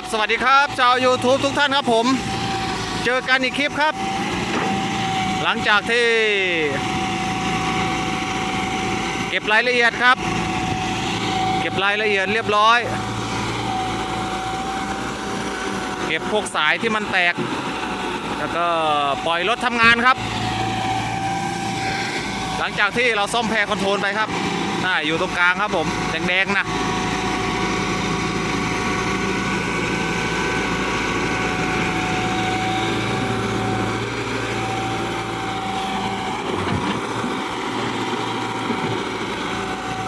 บสวัสดีครับ ชาว YouTube ทุกท่านครับผม เจอกันอีกคลิปครับ หลังจากที่ เก็บรายละเอียดครับ เก็บรายละเอียดเรียบร้อย เก็บพวกสายที่มันแตก แล้วก็ปล่อยรถทำงานครับ หลังจากที่เราซ่อมแพรคอนโทรลไปครับน่าอยู่ตรงกลางครับผม แดงๆนะ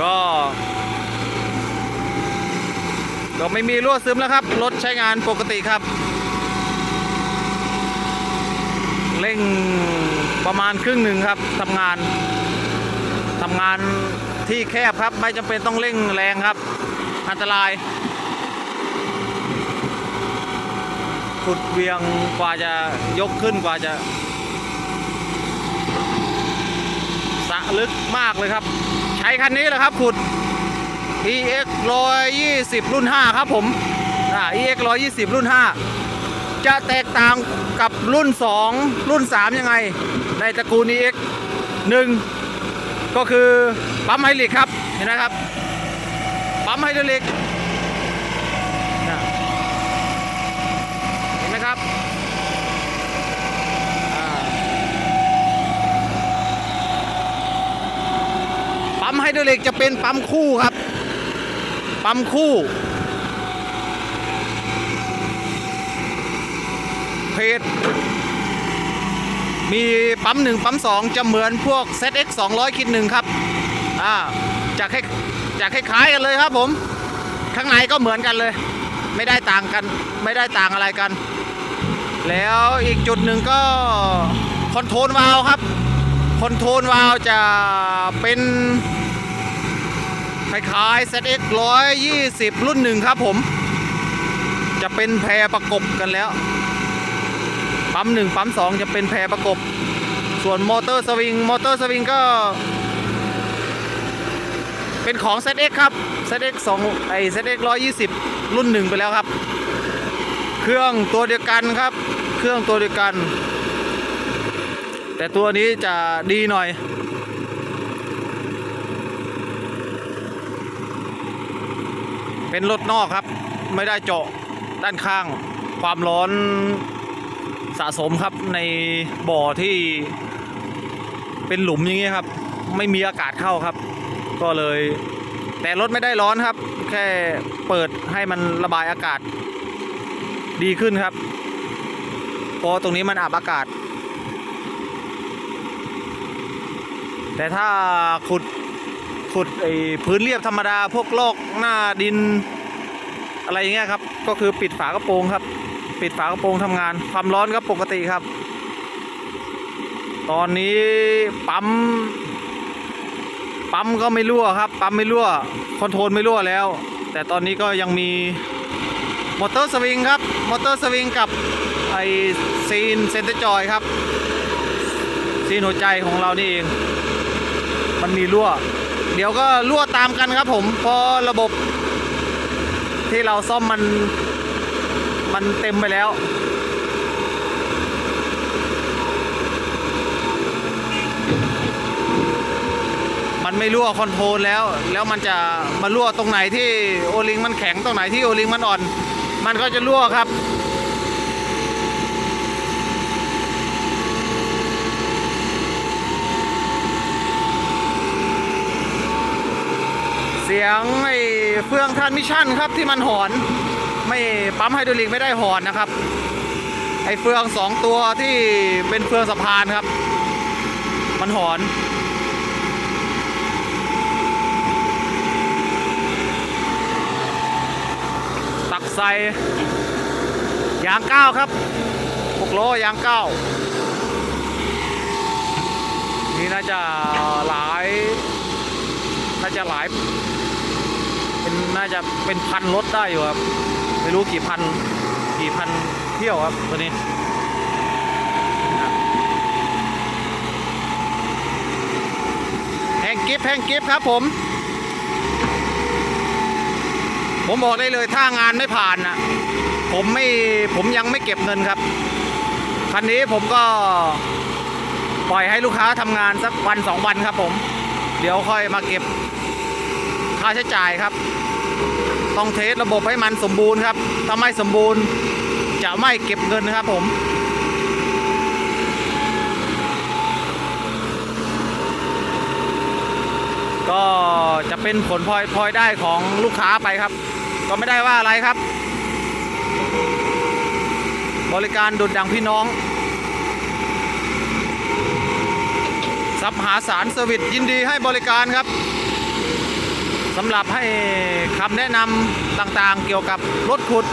ก็ ก็ไม่มีรั่วซึมแล้วครับ รถใช้งานปกติครับ เร่งประมาณครึ่งหนึ่งครับทำงานทำงานที่แคบครับ ไม่จำเป็นต้องเร่งแรงครับ อันตรายขุดเวียงกว่าจะยกขึ้นกว่าจะสะลึกมากเลยครับ ใช้คันนี้แหละครับขุด EX 120 รุ่น 5 ครับผมอ่า EX 120 รุ่น 5 จะแตกต่างกับรุ่น 2 รุ่น 3 ยังไง ในตระกูล EX 1 ก็คือปั๊มไฮดรอลิกครับ เห็นไหมครับ ปั๊มไฮดรอลิกเห็นไหมครับปั๊มไฮดรอลิกจะเป็นปั๊มคู่ครับ ปั๊มคู่ เพจมีปั๊มหนึ่งปั๊มสองจะเหมือนพวก ZX 200คิดหนึ่งครับ อ่าจะคล้ายจะคล้ายๆกันเลยครับผม ข้างในก็เหมือนกันเลย ไม่ได้ต่างกัน ไม่ได้ต่างอะไรกัน แล้วอีกจุดหนึ่งก็คอนโทรลวาล์วครับ คอนโทรลวาล์วจะเป็น คล้ายๆ ZX 120 รุ่นหนึ่งครับผม จะเป็นแพรประกบกันแล้ว ปั๊มหนึ่งปั๊มสองจะเป็นแพรประกบ ส่วนมอเตอร์สวิง มอเตอร์สวิงก็ เป็นของ ZX ครับ ZX 2ไอ ZX 120 รุ่นหนึ่งไปแล้วครับ เครื่องตัวเดียวกันครับ เครื่องตัวเดียวกัน แต่ตัวนี้จะดีหน่อย เป็นรถนอกครับ ไม่ได้เจาะด้านข้าง ความร้อนสะสมครับในบ่อที่เป็นหลุมอย่างนี้ครับ ไม่มีอากาศเข้าครับ ก็เลย แต่รถไม่ได้ร้อนครับ แค่เปิดให้มันระบายอากาศดีขึ้นครับเพราะตรงนี้มันอับอากาศ แต่ถ้าขุด ขุดไอ้พื้นเรียบธรรมดาพวกลอกหน้าดิน อะไรอย่างเงี้ยครับ ก็คือปิดฝากระโปรงครับ ปิดฝากระโปรงทำงาน ความร้อนก็ปกติครับ ตอนนี้ปั๊มปั๊มก็ไม่รั่วครับปั๊มไม่รั่วคอนโทรลไม่รั่วแล้ว แต่ตอนนี้ก็ยังมีมอเตอร์สวิงครับมอเตอร์สวิงกับไอซีนเซนเตอร์จอยครับซีนหัวใจของเรานี่เอง มันมีรั่ว เดี๋ยวก็รั่วตามกันครับผมพอระบบที่เราซ่อมมันมันเต็มไปแล้ว มันไม่รั่วคอนโทรลแล้ว แล้วมันจะมารั่วตรงไหนที่โอลิงมันแข็งตรงไหนที่โอลิงมันอ่อน มันก็จะรั่วครับ สียงไอ้เฟืองทรานมิชชั่นครับที่มันหอน ไม่ปั๊มไฮดรอลิกไม่ได้หอนนะครับ ไอ้เฟืองสองตัวที่เป็นเฟืองสะพานครับ มันหอนตักใส่ยางเก้าครับหกล้อยางเก้านี่น่าจะหลายน่าจะหลาย เป็นน่าจะเป็นพันรถได้อยู่ครับ ไม่รู้กี่พันกี่พันเที่ยวครับตัวนี้แห้งกิฟแห้งกิฟครับผมผผมบอกได้เลยถ้างานไม่ผ่านนะผมไม่ผมยังไม่เก็บเงินครับ คันนี้ผมก็ปล่อยให้ลูกค้าทำงานสักวันสองวันครับผม เดี๋ยวค่อยมาเก็บค่าใช้จ่ายครับ ต้องเทสระบบให้มันสมบูรณ์ครับ ถ้าไม่สมบูรณ์จะไม่เก็บเงินนะครับผมก็จะเป็นผลพลอยพลอยได้ของลูกค้าไปครับ ก็ไม่ได้ว่าอะไรครับ บริการดุดดังพี่น้องซับหาสารเซอร์วิสยินดีให้บริการครับ สำหรับให้คำแนะนำต่างๆ เกี่ยวกับรถขุด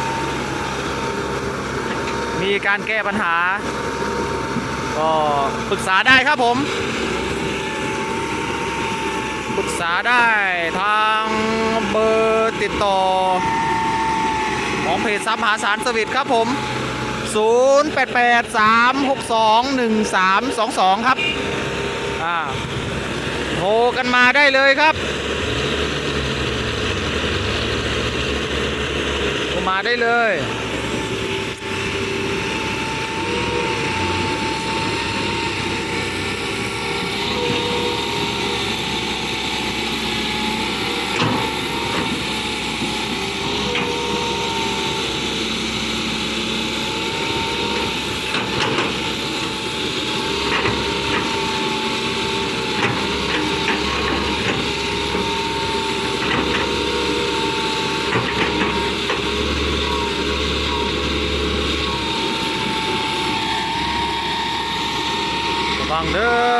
มีการแก้ปัญหา ก็ปรึกษาได้ครับผม ปรึกษาได้ทางเบอร์ติดต่อ ของเพจซับหาสารสวิตครับผม 0883621322 ครับ อ่าโทรกันมาได้เลยครับ โทร มาได้เลย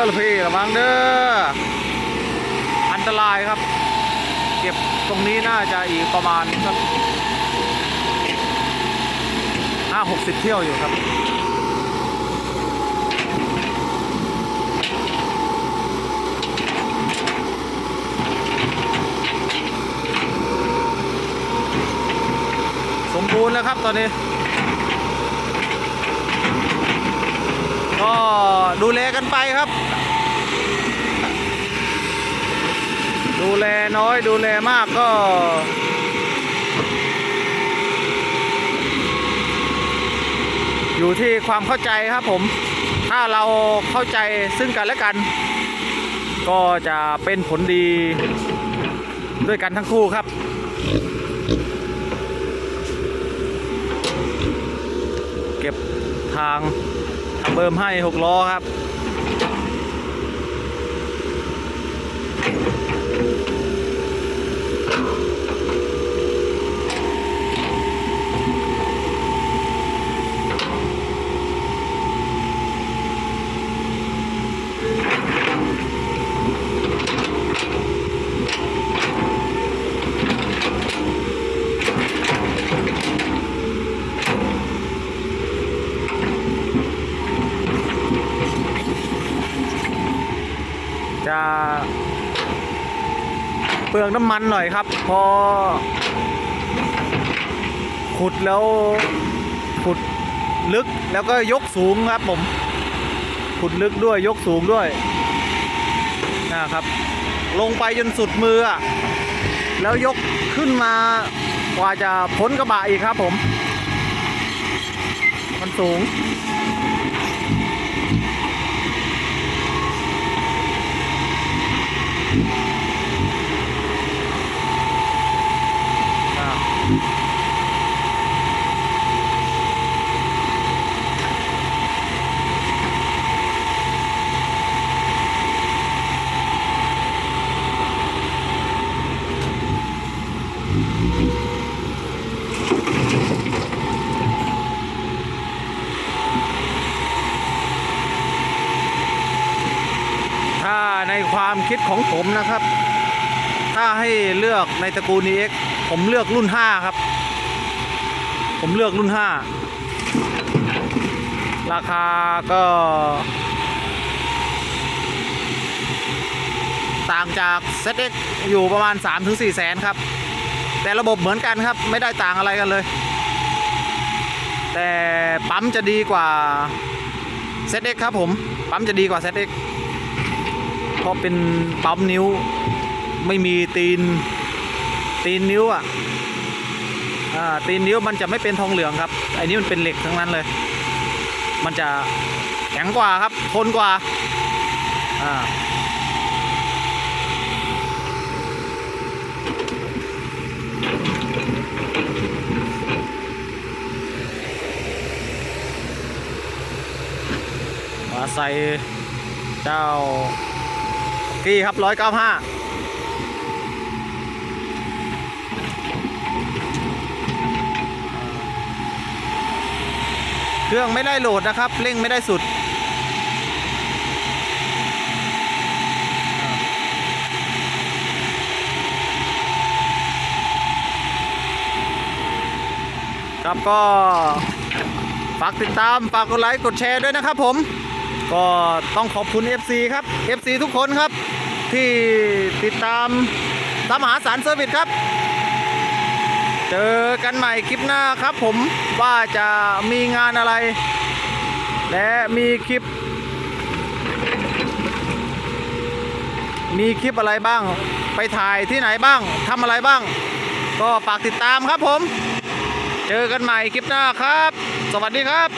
อลูกพี่ระวังเด้ออันตรายครับ เก็บตรงนี้น่าจะอีกประมาณสักห้าหกสิบเที่ยวอยู่ครับสมบูรณ์แล้วครับตอนนี้ ก็ดูแลกันไปครับ ดูแลน้อยดูแลมากก็ อยู่ที่ความเข้าใจครับผม ถ้าเราเข้าใจซึ่งกันและกัน ก็จะเป็นผลดี ด้วยกันทั้งคู่ครับเก็บทางทางเบิ่มให้หกล้อครับ จะเป ลืองน้ำมันหน่อยครับ พอ ขุดแล้วขุดลึกแล้วก็ยกสูงครับผม ขุดลึกด้วยยกสูงด้วยนะครับ ลงไปจนสุดมือ แล้วยกขึ้นมากว่าจะพ้นกระบะอีกครับผม มันสูง อ่าถ้าใน ความคิดของผมนะครับ ถ้าให้เลือกในตระกูล EX ผมเลือกรุ่น 5 ครับ ผมเลือกรุ่น 5 ราคาก็ต่างจาก ZX อยู่ประมาณ 3-4 แสนครับ แต่ระบบเหมือนกันครับ ไม่ได้ต่างอะไรกันเลย แต่ปั๊มจะดีกว่า ZX ครับผม ปั๊มจะดีกว่า ZX ราะเป็นปั๊มนิ้ว ไม่มีตีนตีนนิ้วอะอ่าตีนนิ้วมันจะไม่เป็นทองเหลืองครับไอ้นี้มันเป็นเหล็กทั้งนั้นเลย มันจะแข็งกว่าครับทนกว่าอ่ามาใส่เจ้า กี้ครับร้อยเก้าห้าเครื่องไม่ได้โหลดนะครับ เร่งไม่ได้สุด ครับก็ ฝากติดตาม ฝากกดไลค์ กดแชร์ด้วยนะครับผม ก็ต้องขอบคุณ FC ครับ FC ทุกคนครับ ที่ติดตามตามหาสารเซอร์วิสครับ เจอกันใหม่คลิปหน้าครับผมว่าจะมีงานอะไร และมีคลิป มีคลิปอะไรบ้าง ไปถ่ายที่ไหนบ้างทำอะไรบ้าง ก็ฝากติดตามครับผม เจอกันใหม่คลิปหน้าครับ สวัสดีครับ